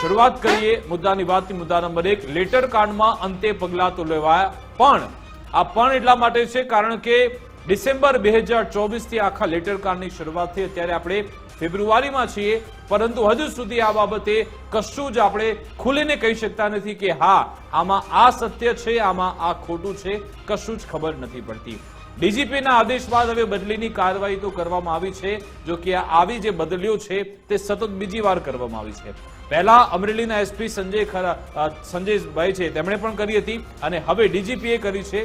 શરૂઆત કરીએ મુદ્દાની વાતની મુદ્દા નંબર એક, લેટર કાંડમાં અંતે પગલાં તો લેવાયા, પણ આ પણ એટલા માટે છે કારણ કે ડિસેમ્બર બે હજાર ચોવીસથી આખા લેટર કાંડની શરૂઆત થઈ. અત્યારે આપણે ફેબ્રુઆરીમાં છીએ, પરંતુ હજુ સુધી આ બાબતે કશું જ આપણે ખુલીને કહી શકતા નથી કે હા, આમાં આ સત્ય છે, આમાં આ ખોટું છે, કશું જ ખબર નથી પડતી. ડીજીપીના આદેશ બાદ હવે બદલીની કાર્યવાહી તો કરવામાં આવી છે. જો કે આવી જે બદલીઓ છે, તે સતત બીજી વાર કરવામાં આવી છે. પહેલા અમરેલીના એસપી સંજય ખરા સંજયભાઈ છે, તેમણે પણ કરી હતી અને હવે ડીજીપીએ કરી છે.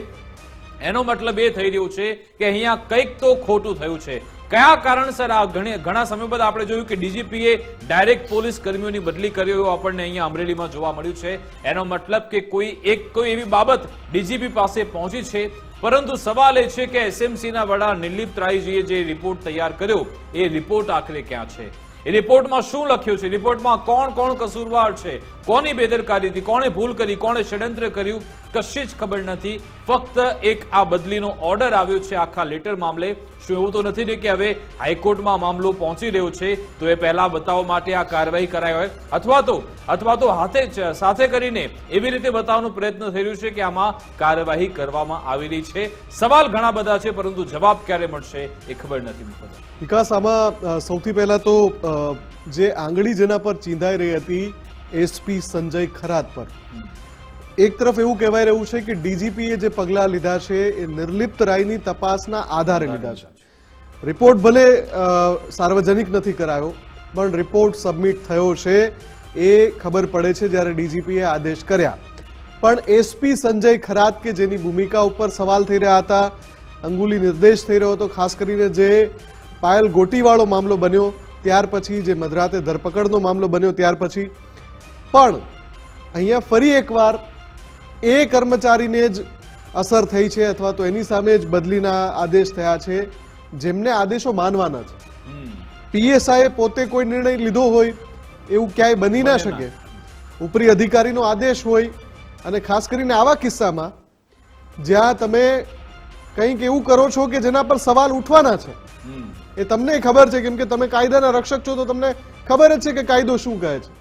એનો મતલબ એ થઈ રહ્યું છે કે અહીંયા કંઈક તો ખોટું થયું છે. કયા કારણસર આ ઘણા સમય બાદ આપણે જોયું કે ડીજીપીએ ડાયરેક્ટ પોલીસ કર્મીઓની બદલી કરી એવું આપણને અહીંયા અમરેલીમાં જોવા મળ્યું છે. એનો મતલબ કે કોઈ એક કોઈ એવી બાબત ડીજીપી પાસે પહોંચી છે. પરંતુ સવાલ એ છે કે એસએમસીના વડા નિલીપ રાયજીએ જે રિપોર્ટ તૈયાર કર્યો, એ રિપોર્ટ આખરે ક્યાં છે? એ રિપોર્ટમાં શું લખ્યું છે? રિપોર્ટમાં કોણ કોણ કસૂરવાર છે? કોની બેદરકારી હતી કોણે ભૂલ કરી, કોણે ષડયંત્ર કર્યું? કશી જ ખબર નથી. ફક્ત એક આ બદલીનો ઓર્ડર આવ્યો છે આખા લેટર મામલે. શું એવું તો નથી ને કે હવે હાઈકોર્ટમાં મામલો પહોંચી રહ્યો છે તો એ પહેલા બતાવવા માટે આ કાર્યવાહી કરાઈ હોય. અથવા તો અથવા તો હાથે જ સાથે કરીને એવી રીતે બતાવવાનો પ્રયત્ન થઈ રહ્યો છે કે આમાં કાર્યવાહી કરવામાં આવી રહી છે. સવાલ ઘણા બધા છે પરંતુ જવાબ ક્યારે મળશે એ ખબર નથી વિકાસ આમાં સૌથી પહેલા તો જે આંગળી જેના પર ચીંધાઈ રહી હતી એસપી સંજય ખરાત પર. એક તરફ એવું કહેવાય રહ્યું છે કે ડીજીપીએ જે પગલાં લીધા છે એ નિર્લિપ્ત રાયની તપાસના આધારે લીધા છે. રિપોર્ટ ભલે સાર્વજનિક નથી કરાયો, પણ રિપોર્ટ સબમિટ થયો છે એ ખબર પડે છે જ્યારે ડીજીપીએ આદેશ કર્યા. પણ એસપી સંજય ખરાત કે જેની ભૂમિકા ઉપર સવાલ થઈ રહ્યા હતા, અંગુલી નિર્દેશ થઈ રહ્યો હતો, ખાસ કરીને જે પાયલ ગોટીવાળો મામલો બન્યો, ત્યાર પછી જે મધરાતે ધરપકડનો મામલો બન્યો, ત્યાર પછી. પણ અહીંયા ફરી એકવાર એ કર્મચારીને જ અસર થઈ છે અથવા તો એની સામે જ બદલીના આદેશ થયા છે જેમને આદેશો માનવાના છે. પીએસઆઈએ પીએસઆઈ પોતે કોઈ નિર્ણય લીધો હોય એવું ક્યાંય બની ના. શકે. ઉપરી અધિકારીનો આદેશ હોય અને ખાસ કરીને આવા કિસ્સામાં જ્યાં તમે કંઈક એવું કરો છો કે જેના પર સવાલ ઉઠવાના છે એ તમને ખબર છે કેમ કે તમે કાયદાના રક્ષક છો તો તમને ખબર જ છે કે કાયદો શું કહે છે.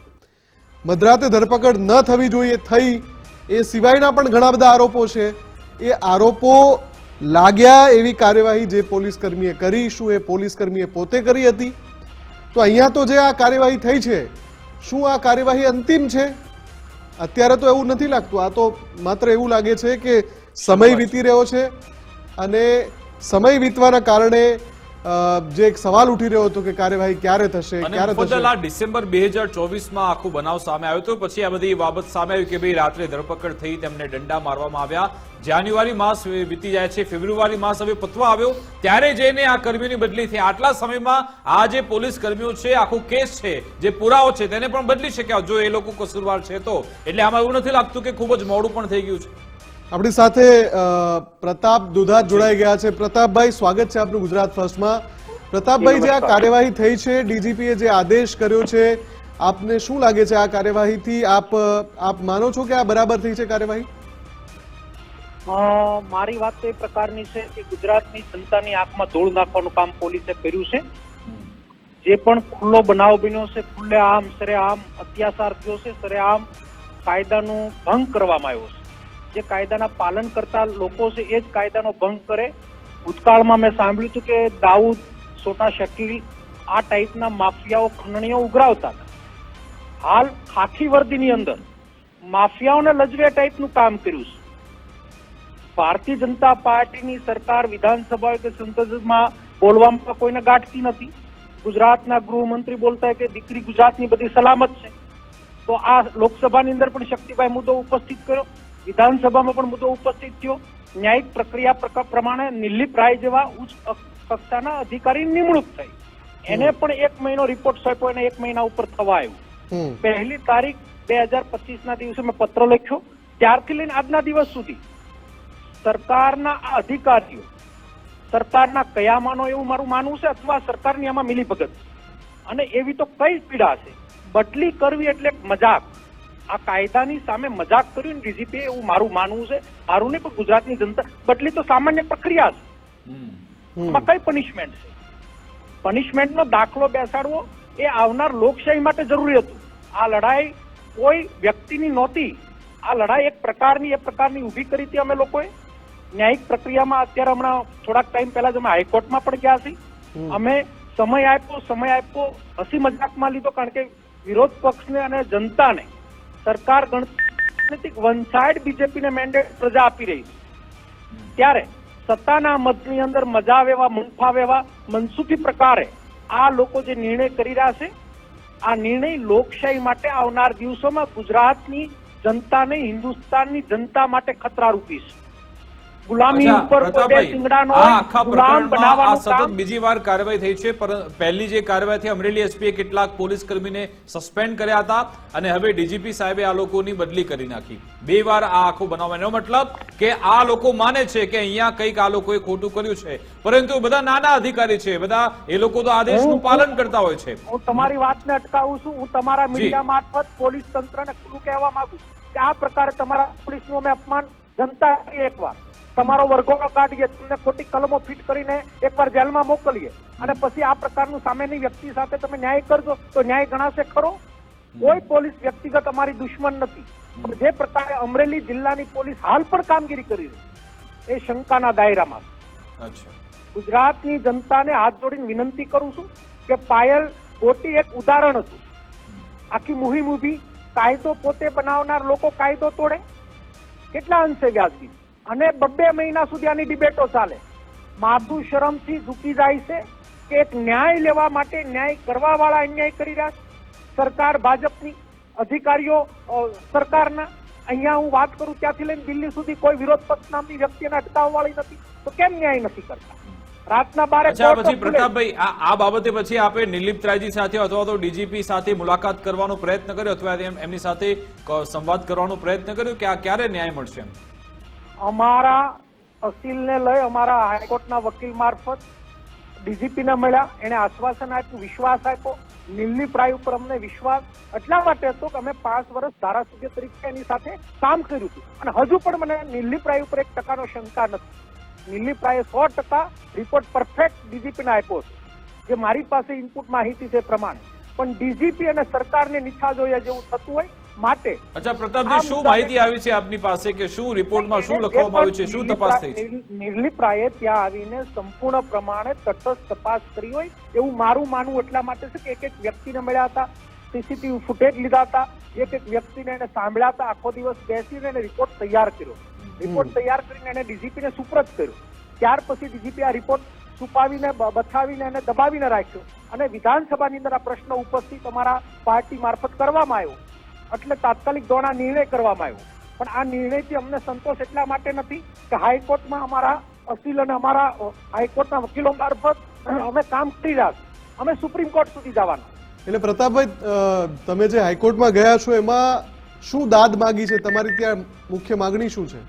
મધરાતે ધરપકડ ન થવી જોઈએ થઈ એ સિવાયના પણ ઘણા બધા આરોપો છે. એ આરોપો લાગ્યા એવી કાર્યવાહી જે પોલીસ કર્મીએ કરી શું એ પોલીસ કર્મીએ પોતે કરી હતી? તો અહીંયા તો જે આ કાર્યવાહી થઈ છે શું આ કાર્યવાહી અંતિમ છે? અત્યારે તો એવું નથી લાગતું. આ તો માત્ર એવું લાગે છે કે સમય વીતી રહ્યો છે અને સમય વીતવાના કારણે જે એક સવાલ ઉઠી રહ્યો હતો કે કાર્યવાહી ક્યારે થશે ક્યારે થશે? આ ડિસેમ્બર બે હજાર ચોવીસમાં આખો બનાવ સામે આવ્યો હતો. પછી આ બધી બાબત સામે આવી કે ભાઈ રાત્રે ધરપકડ થઈ તેમને દંડા મારવામાં આવ્યા. જાન્યુઆરી માસ વીતી જાય છે ફેબ્રુઆરી માસ હવે પતવા આવ્યો. ત્યારે જઈને આ કર્મીઓની બદલી થઈ. આટલા સમયમાં આ જે પોલીસ કર્મીઓ છે આખો કેસ છે જે પુરાવો છે તેને પણ બદલી શક્યા. જો એ લોકો કસૂરવાર છે તો. એટલે આમાં એવું નથી લાગતું કે ખૂબ જ મોડું પણ થઈ ગયું છે. આપણી સાથે પ્રતાપ દુધા જોડાઈ ગયા છે. પ્રતાપભાઈ સ્વાગત છે આપનું ગુજરાત ફર્સ્ટમાં. પ્રતાપભાઈ જે આ કાર્યવાહી થઈ છે ડીજીપીએ જે આદેશ કર્યો છે આપને શું લાગે છે આ કાર્યવાહીથી? આપ આપ માનો છો કે આ બરાબર થઈ છે કાર્યવાહી? મારી વાત તો એ પ્રકારની છે કે ગુજરાતની જનતાની આંખમાં ધૂળ નાખવાનું કામ પોલીસે કર્યું છે. જે પણ ખુલ્લો બનાવ બન્યો છે ખુલ્લે આમ સરેઆમ અત્યાચાર થયો છે સરેઆમ કાયદાનું ભંગ કરવામાં આવ્યો છે. જે કાયદાના પાલન કરતા લોકો છે, એ જ કાયદાનો ભંગ કરે. ભૂતકાળમાં મેં સાંભળ્યું હતું કે દાઉદ, સોટા શકીલ આ ટાઈપના માફિયાઓ ખંડણીઓ ઉઘરાવતા હતા. હાલ ખાખી વર્દીની અંદર માફિયાઓને લજવે ટાઈપનું કામ કર્યું છે. ભારતીય જનતા પાર્ટીની સરકાર વિધાનસભા કે સંસદમાં બોલવામાં કોઈને ગાંઠતી નથી. ગુજરાતના ગૃહમંત્રી બોલતા કે દીકરી ગુજરાતની બધી સલામત છે. તો આ લોકસભાની અંદર પણ શક્તિભાઈ મુદ્દો ઉપસ્થિત કર્યો. વિધાનસભામાં પણ મુદ્દો ઉપસ્થિત થયો. ન્યાયિક પ્રક્રિયા પ્રક- પ્રમાણે નિલીપ રાય જેવા ઉચ્ચ કક્ષાના અધિકારી નિમણૂક થઈ. એને પણ એક મહિનો રિપોર્ટ સોંપ્યો અને એક મહિના ઉપર થવા આવ્યું પહેલી તારીખ બે હજાર પચીસ ના દિવસે મેં પત્ર લખ્યો. ત્યારથી લઈને આજના દિવસ સુધી સરકારના આ અધિકારીઓ સરકારના કયા માનો એવું મારું માનવું છે અથવા સરકારની આમાં મિલીભગત અને એવી તો કઈ પીડા છે. બદલી કરવી એટલે મજાક. આ કાયદાની સામે મજાક કર્યું ને ડીજીપી એવું મારું માનવું છે. મારું નહીં પણ ગુજરાતની જનતા બદલી તો સામાન્ય પ્રક્રિયા છે. હમ. હમ આમાં કઈ પનિશમેન્ટ છે? પનિશમેન્ટનો દાખલો બેસાડવો એ આવનાર લોકશાહી માટે જરૂરી હતું. આ લડાઈ કોઈ વ્યક્તિની નહોતી. આ લડાઈ એક પ્રકારની એક પ્રકારની ઊભી કરી હતી અમે લોકોએ. ન્યાયિક પ્રક્રિયામાં અત્યારે હમણાં થોડાક ટાઈમ પહેલા જ અમે હાઈકોર્ટમાં પણ ગયા છીએ. અમે સમય આપ્યો સમય આપ્યો હસી મજાકમાં લીધો કારણ કે વિરોધ પક્ષને અને જનતાને સરકાર ગણતરી વન સાઇડ બીજેપીને મેન્ડેટ પ્રજા આપી રહી છે. ત્યારે સત્તાના મતની અંદર મજા આવે એવા મન ફાવે એવા મનસુખી પ્રકારે આ લોકો જે નિર્ણય કરી રહ્યા છે, આ નિર્ણય લોકશાહી માટે આવનાર દિવસોમાં ગુજરાતની જનતાને હિન્દુસ્તાનની જનતા માટે ખતરારૂપી છે. ગુલામી ઉપર આખા ગુલામ બનાવવાનું સતત બીજી વાર કાર્યવાહી થઈ છે પર પહેલી જે કાર્યવાહી થઈ અમરેલી એસપીએ કેટલાક પોલીસ કર્મીને સસ્પેન્ડ કર્યા હતા અને હવે ડીજીપી સાહેબે આ લોકોની બદલી કરી નાખી. બે વાર આ આખો બનાવ એનો મતલબ કે આ લોકો માને છે કે અહીંયા કંઈક આ લોકોએ ખોટું કર્યું છે. પરંતુ બધા નાના અધિકારી છે બધા એ લોકો તો આદેશનું પાલન કરતા હોય છે. હું તમારી વાતને અટકાવું છું હું તમારા મીડિયા મારફત પોલીસ તંત્રને ખુલ્લું કહેવા માંગુ કે આ પ્રકારે તમારા પોલીસનું અમે અપમાન જનતા એક એકવાર તમારો વર્ગોનો કાઢીએ તમને ખોટી કલમો ફિટ કરીને એકવાર જેલમાં મોકલીએ. અને પછી આ પ્રકારનું સામેની વ્યક્તિ સાથે તમે ન્યાય કરજો તો ન્યાય ગણાશે ખરો? કોઈ પોલીસ વ્યક્તિગત અમારી દુશ્મન નથી. જે પ્રકારે અમરેલી જિલ્લાની પોલીસ હાલ પણ કામગીરી કરી રહી એ શંકાના દાયરામાં અચ્છા. ગુજરાતની જનતાને હાથ જોડીને વિનંતી કરું છું કે પાયલ ખોટી એક ઉદાહરણ હતું. આખી મુહિમ ઊભી કાયદો પોતે બનાવનાર લોકો કાયદો તોડે. કેટલા અંશે વ્યાજબી? અને બબ્બે મહિના સુધી આની ડિબેટો ચાલે. માથું શરમથી ઝૂકી જાય છે કે એક ન્યાય લેવા માટે ન્યાય કરવા વાળા અન્યાય કરી રહ્યા છે. સરકાર ભાજપની અધિકારીઓ સરકારના અહીંયા હું વાત કરું ત્યાંથી લઈને દિલ્હી સુધી કોઈ વિરોધ પક્ષ નામની વ્યક્તિને અટકાવવા વાળી નથી. તો કેમ ન્યાય નથી કરતા? રાતના બારે પછી. પ્રતાપભાઈ આ બાબતે પછી આપે નિર્લિપ્ત રાયજી સાથે અથવા તો ડીજીપી સાથે મુલાકાત કરવાનો પ્રયત્ન કર્યો અથવા એમ- એમની સાથે સંવાદ કરવાનો પ્રયત્ન કર્યો કે આ ક્યારે ન્યાય મળશે એમ? અમારા અસીલને લઈ અમારા હાઈકોર્ટના વકીલ મારફત ડીજીપીને મળ્યા. એને આશ્વાસન આપ્યું, વિશ્વાસ આપ્યો. નીલની પ્રાય ઉપર અમને વિશ્વાસ એટલા માટે હતો કે અમે પાંચ વર્ષ ધારાસભ્ય તરીકે એની સાથે કામ કર્યું હતું. અને હજુ પણ મને નીલની પ્રાય ઉપર એક ટકાનો શંકા નથી. નીલની પ્રાય સો ટકા રિપોર્ટ પરફેક્ટ ડીજીપીને આપ્યો છે જે મારી પાસે ઇનપુટ માહિતી છે પ્રમાણે. પણ ડીજીપી અને સરકારને નીચા જોઈએ જેવું થતું હોય માટે અચ્છા પ્રતાપજી શું માહિતી આવી છે આપની પાસે કે શું રિપોર્ટમાં શું લખવામાં આવ્યું છે? શું તપાસ થઈ છે? નિર્લિપ્રાએ ત્યાં આવીને સંપૂર્ણ પ્રમાણે તટસ્થ તપાસ કરી હોય એવું મારું માનવું એટલા માટે છે કે એક એક વ્યક્તિને મળ્યા હતા સીસીટીવી ફૂટેજ લીધા હતા એક એક વ્યક્તિને એને સાંભળ્યા હતા આખો દિવસ બેસીને એને રિપોર્ટ તૈયાર કર્યો. રિપોર્ટ તૈયાર કરીને એને ડીજીપીને સુપ્રત કર્યો. ત્યાર પછી ડીજીપી આ રિપોર્ટ છુપાવીને બતાવીને એને દબાવીને રાખ્યો. અને વિધાનસભાની અંદર આ પ્રશ્ન ઉપસ્થિત અમારા પાર્ટી મારફત કરવામાં આવ્યો. એટલે તાત્કાલિક ધોરણે આ નિર્ણય કરવામાં આવ્યો. પણ આ નિર્ણયથી અમને સંતોષ એટલા માટે નથી કે હાઈકોર્ટમાં અમારા અસીલ અને અમારા હાઈકોર્ટના વકીલો મારફત અમે કામ કરી રહ્યા અમે સુપ્રીમ કોર્ટ સુધી જવાના. એટલે પ્રતાપભાઈ તમે જે હાઈકોર્ટમાં ગયા છો એમાં શું દાદ માગી છે? તમારી ત્યાં મુખ્ય માગણી શું છે?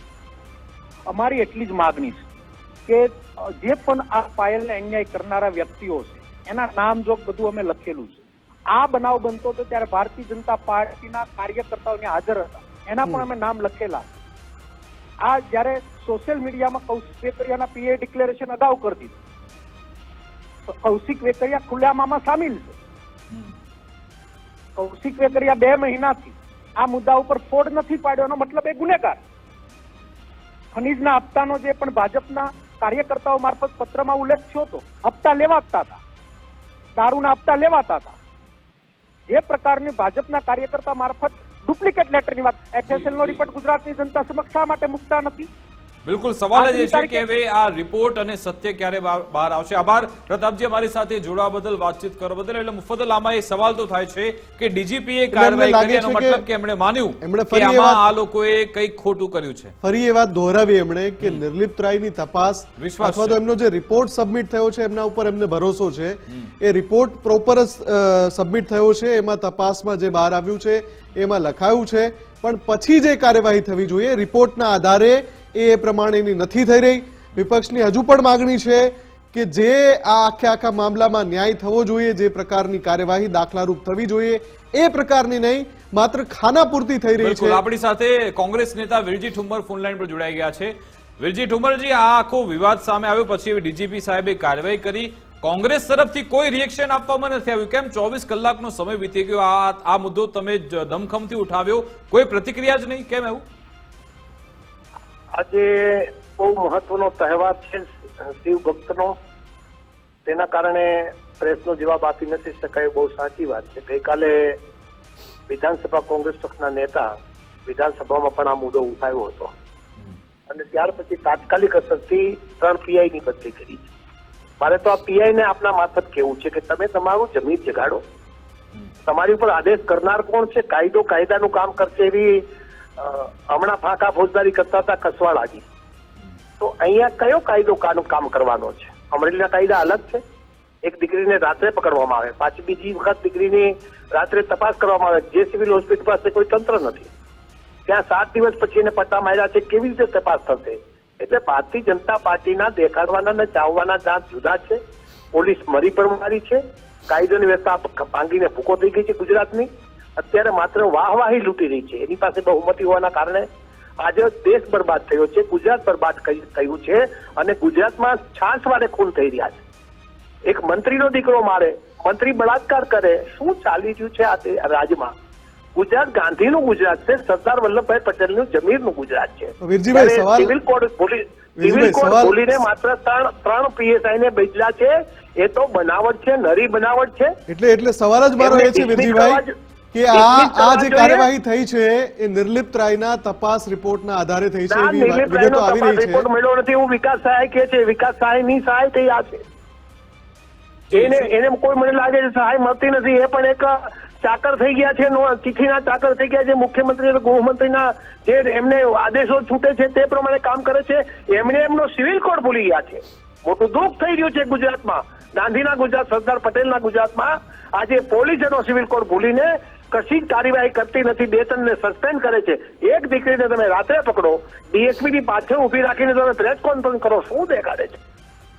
અમારી એટલી જ માગણી છે કે જે પણ આ પાયલને અન્યાય કરનારા વ્યક્તિઓ છે એના નામ જોગ બધું અમે લખેલું છે. આ બનાવ બનતો હતો ત્યારે ભારતીય જનતા પાર્ટીના કાર્યકર્તાઓ ત્યાં હાજર હતા. એના પણ અમે નામ લખેલા. આ જ્યારે સોશિયલ મીડિયામાં કૌશિક વેકરિયાના પીએ ડિક્લેરેશન અગાઉ કરી દીધું. કૌશિક વેકરિયા ખુલ્લામાં સામેલ છે. કૌશિક વેકરિયા બે મહિનાથી આ મુદ્દા ઉપર ફોડ નથી પાડ્યો મતલબ એ ગુનેગાર. ખનીજના હપ્તાનો જે પણ ભાજપના કાર્યકર્તાઓ મારફત પત્રમાં ઉલ્લેખ થયો હતો હપ્તા લેવાતા હતા. દારૂના હપ્તા લેવાતા હતા. જે પ્રકારની ભાજપના કાર્યકર્તા મારફત ડુપ્લિકેટ લેટરની વાત એફએસએલ નો રિપોર્ટ ગુજરાતની જનતા સમક્ષ શા માટે મૂકતા નથી? બિલકુલ સવાલ જ એ છે કે હવે આ રિપોર્ટ અને સત્ય ક્યારે બહાર આવશે? આભાર. પ્રતાપજી અમારી સાથે જોડવા બદલ વાતચીત કરવા બદલ. એટલે મુફદ્દલ આમાં એ સવાલ તો થાય છે કે ડીજીપીએ એમને કાર્યવાહી કરી એનો મતલબ કે એમણે માન્યું એમણે કે ફરી આમાં આ લોકોએ કંઈક ખોટું કર્યું છે? ફરી એ વાત દોહરાવી એમણે કે નિર્લિપ્ત રાયની તપાસ વિશ્વાસ અથવા તો એમનો જે રિપોર્ટ સબમિટ થયો છે એમના ઉપર એમને ભરોસો છે. એ રિપોર્ટ પ્રોપર સબમિટ થયો છે એમાં તપાસમાં જે બહાર આવ્યું છે એમાં લખાયું છે. પણ પછી જે કાર્યવાહી થવી જોઈએ રિપોર્ટના આધારે એ પ્રમાણેની નથી થઈ રહી. વિપક્ષની હજુ પણ માગણી છે કે જે આ આખે આખા મામલામાં ન્યાય થવો જોઈએ જે પ્રકારની કાર્યવાહી દાખલારૂપ થવી જોઈએ એ પ્રકારની નહીં માત્ર ખાના પૂરતી થઈ રહી છે. આપણી સાથે કોંગ્રેસ નેતા વિરજી ઠુમ્મર ફોનલાઈન પર જોડાઈ ગયા છે. વિરજી ઠુમરજી આ આખો વિવાદ સામે આવ્યો પછી ડીજીપી સાહેબે કાર્યવાહી કરી. કોંગ્રેસ તરફથી કોઈ રિએક્શન આપવામાં નથી આવ્યું. કેમ? ચોવીસ કલાકનો સમય વીતી ગયો. આ આ મુદ્દો તમે જ ધમખમથી ઉઠાવ્યો. કોઈ પ્રતિક્રિયા જ નહીં? કેમ એવું? આજે બહુ મહત્વનો તહેવાર છે શિવ ભક્તનો. તેના કારણે પ્રેસનો જવાબ આપી નથી શકાય બહુ સાચી વાત છે. ગઈકાલે વિધાનસભા કોંગ્રેસ પક્ષના નેતા વિધાનસભામાં પણ આ મુદ્દો ઉઠાવ્યો હતો. અને ત્યાર પછી તાત્કાલિક અસરથી ત્રણ પીઆઈ ની બદલી કરી છે. મારે તો આ પીઆઈ ને આપના મારફત કેવું છે કે તમે તમારું જમીન જગાડો. તમારી ઉપર આદેશ કરનાર કોણ છે? કાયદો કાયદાનું કામ કરશે એવી હમણાં ફાંકા ફોજદારી કરતા હતા કસવાળાજી તો અહીંયા કયો કાયદો કાનું, કામ કરવાનો છે? અમરેલીના કાયદા અલગ છે. એક દીકરીને રાત્રે પકડવામાં આવે. પાછી બીજી વખત દીકરીની રાત્રે તપાસ કરવામાં આવે. જે સિવિલ હોસ્પિટલ પાસે કોઈ તંત્ર નથી. ત્યાં સાત દિવસ પછી એને પટ્ટા માર્યા છે કેવી રીતે તપાસ થશે? એટલે ભારતીય જનતા પાર્ટીના દેખાડવાના અને ચાવવાના દાંત જુદા છે. પોલીસ મરી પણ મારી છે. કાયદોની વ્યવસ્થા ભાંગીને ભૂકો થઈ ગઈ છે ગુજરાતની. અત્યારે માત્ર વાહવાહી લૂંટી રહી છે. એની પાસે બહુમતી હોવાના કારણે આજે દેશ બરબાદ થયો છે ગુજરાત બરબાદ થયું છે અને ગુજરાતમાં છાસવારે ખૂન થઈ રહ્યા છે. એક મંત્રીનો દીકરો મારે મંત્રી બળાત્કાર કરે શું ચાલી રહ્યું છે આ રાજ્યમાં? ગુજરાત ગાંધીનું ગુજરાત છે સરદાર વલ્લભભાઈ પટેલનું જમીરનું ગુજરાત છે. સવાલ- કોડ બોલી સિવિલ કોડ સવાલ- માત્ર ત્રણ ત્રણ પીએસઆઈ ને બદલ્યા છે. એ તો બનાવટ છે નરી બનાવટ છે. એટલે એટલે સવાલ જ મારો એ છે વીરજીભાઈ. કે આ આ જે કાર્યવાહી થઈ છે એ નિર્લિપ્ત રાયના તપાસ રિપોર્ટના આધારે થઈ છે એવી વિગતો આવી રહી છે. રિપોર્ટ મળ્યો નથી. એવું વિકાસ સહાય કે છે વિકાસ સહાયની સહાય થઈ આ છે. એને એને કોઈ મને લાગે છે સહાય મળતી નથી. એ પણ એક ચાકર થઈ ગયા છે ચીઠીના ચાકર થઈ ગયા છે. મુખ્યમંત્રી અને ગૃહમંત્રીના જે એમને આદેશો છૂટે છે તે પ્રમાણે કામ કરે છે. એમણે એમનો સિવિલ કોડ ભૂલી ગયા છે. મોટું દુઃખ થઈ રહ્યું છે ગુજરાતમાં. ગાંધીના ગુજરાત સરદાર પટેલના ગુજરાતમાં આજે પોલીસ એનો સિવિલ કોડ ભૂલીને કશી કાર્યવાહી કરતી નથી, બે ત્રણને સસ્પેન્ડ કરે છે એક દીકરીને તમે રાત્રે પકડો ડીએસપી ની પાછળ ઊભી રાખીને તમે પ્રેસ કોન્ફરન્સ કરો, શું દેખાડે છે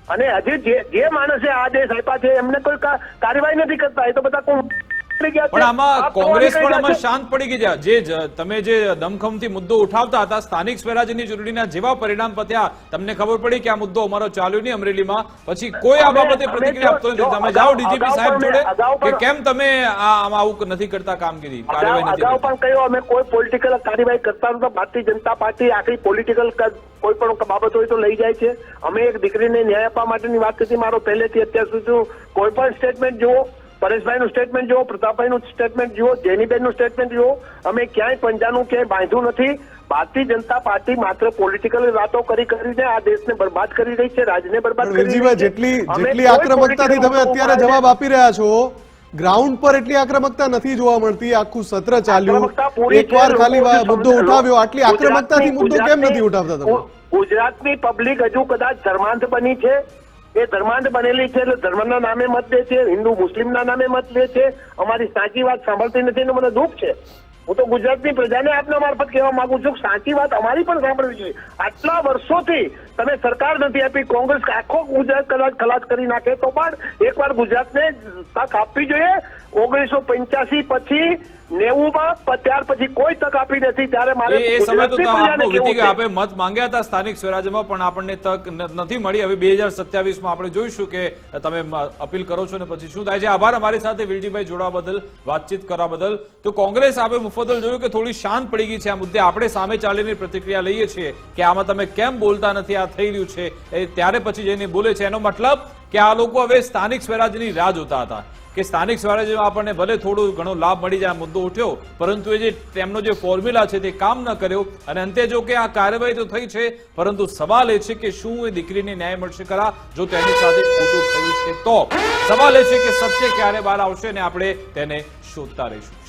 અને હજી જે માણસે આદેશ આપ્યા છે, એમને કોઈ કાર્યવાહી નથી કરતા, એ તો બધા છે. પણ આમાં કોંગ્રેસ પણ આમાં શાંત પડી ગઈ જે તમે જે દમખમથી મુદ્દો ઉઠાવતા હતા સ્થાનિક સ્વરાજ્યની ચૂંટણીના જેવા પરિણામ પત્યા તમને ખબર પડી કે આ મુદ્દો અમારો ચાલ્યો નહીં અમરેલીમાં. પછી કોઈ આ બાબતે પ્રતિક્રિયા આપતો નથી. તમે જાઓ ડીજીપી સાહેબ જોડે કે કેમ તમે આ આમાં આવું નથી કરતા કામગીરી? કાર્યવાહી નથી અગાઉ પણ કહ્યું અમે કોઈ પોલિટિકલ કાર્યવાહી કરતા નથી ભારતીય જનતા પાર્ટી આખી પોલિટિકલ કોઈ પણ બાબત હોય તો લઈ જાય છે. અમે એક દીકરીને ન્યાય આપવા માટેની વાત કરી. મારો પહેલેથી અત્યાર સુધી કોઈ પણ સ્ટેટમેન્ટ જુઓ. પરેશભાઈનું સ્ટેટમેન્ટ જુઓ પ્રતાપભાઈનું સ્ટેટમેન્ટ જુઓ જેનીબેનનું સ્ટેટમેન્ટ જુઓ અમે ક્યાંય પંજાનું ક્યાંય બાંધ્યું નથી. ભારતીય જનતા પાર્ટી માત્ર પોલિટિકલ વાતો કરી કરીને આ દેશને બરબાદ કરી રહી છે રાજ્યને બરબાદ કરી રહી છે. જેટલી જેટલી આક્રમકતાથી તમે અત્યારે જવાબ આપી રહ્યા છો ગ્રાઉન્ડ પર એટલી આક્રમકતા નથી જોવા મળતી આખું સત્ર ચાલ્યું. એકવાર ખાલી મુદ્દો ઉઠાવ્યો આટલી આક્રમકતાથી મુદ્દો કેમ નથી ઉઠાવતા તમે? ગુજરાતની પબ્લિક હજુ કદાચ ધર્માંત બની છે એ ધર્માંડ બનેલી છે એટલે ધર્મના નામે મત દે છે, હિન્દુ મુસ્લિમના નામે મત લે છે. અમારી સાચી વાત સાંભળતી નથી એનું મને દુઃખ છે. હું તો ગુજરાતની પ્રજાને આપના મારફત કહેવા માંગુ છું સાચી વાત અમારી પણ સાંભળવી જોઈએ. આટલા વર્ષોથી તમે સરકાર નથી આપી કોંગ્રેસ આખો ગુજરાત કદાચ ખલાસ કરી નાખે તો પણ એકવાર ગુજરાતને તક આપવી જોઈએ. ઓગણીસો પંચ્યાસી પછી નેવું માં ત્યાર પછી કોઈ તક આપી નથી. ત્યારે મારે એ સમય તો ગુજરાતની આપનો પ્રજાને વીતી કહેવું ગયો છે. આપે મત માંગ્યા હતા સ્થાનિક સ્વરાજ્યમાં પણ આપણને તક નથી મળી. હવે બે હજાર સત્યાવીસમાં આપણે જોઈશું કે તમે અપીલ કરો છો ને પછી શું થાય છે. આભાર અમારી સાથે વિલજીભાઈ જોડાવા બદલ વાતચીત કરવા બદલ. તો કોંગ્રેસ આપણે મુફદલ જોયું કે થોડી શાંત પડી ગઈ છે આ મુદ્દે. આપણે સામે ચાલીની પ્રતિક્રિયા લઈએ છીએ કે આમાં તમે કેમ બોલતા નથી આ થઈ રહ્યું છે. એ ત્યારે પછી જઈને બોલે છે. એનો મતલબ કે આ લોકો હવે સ્થાનિક સ્વરાજ્યની રાહ જોતા હતા. કે સ્થાનિક સ્વરાજ્યમાં આપણને ભલે થોડો ઘણો લાભ મળી જાય મુદ્દો ઉઠ્યો, પરંતુ એ જે તેમનો જે ફોર્મ્યુલા છે તે કામ ન કર્યો. અને અંતે જો કે આ કાર્યવાહી તો થઈ છે, પરંતુ સવાલ એ છે કે શું એ દીકરીને ન્યાય મળશે ખરા? જો તેની સાથે ખોટું થયું છે તો? સવાલ એ છે કે સત્ય ક્યારે બહાર આવશે અને આપણે તેને શોધતા રહીશું.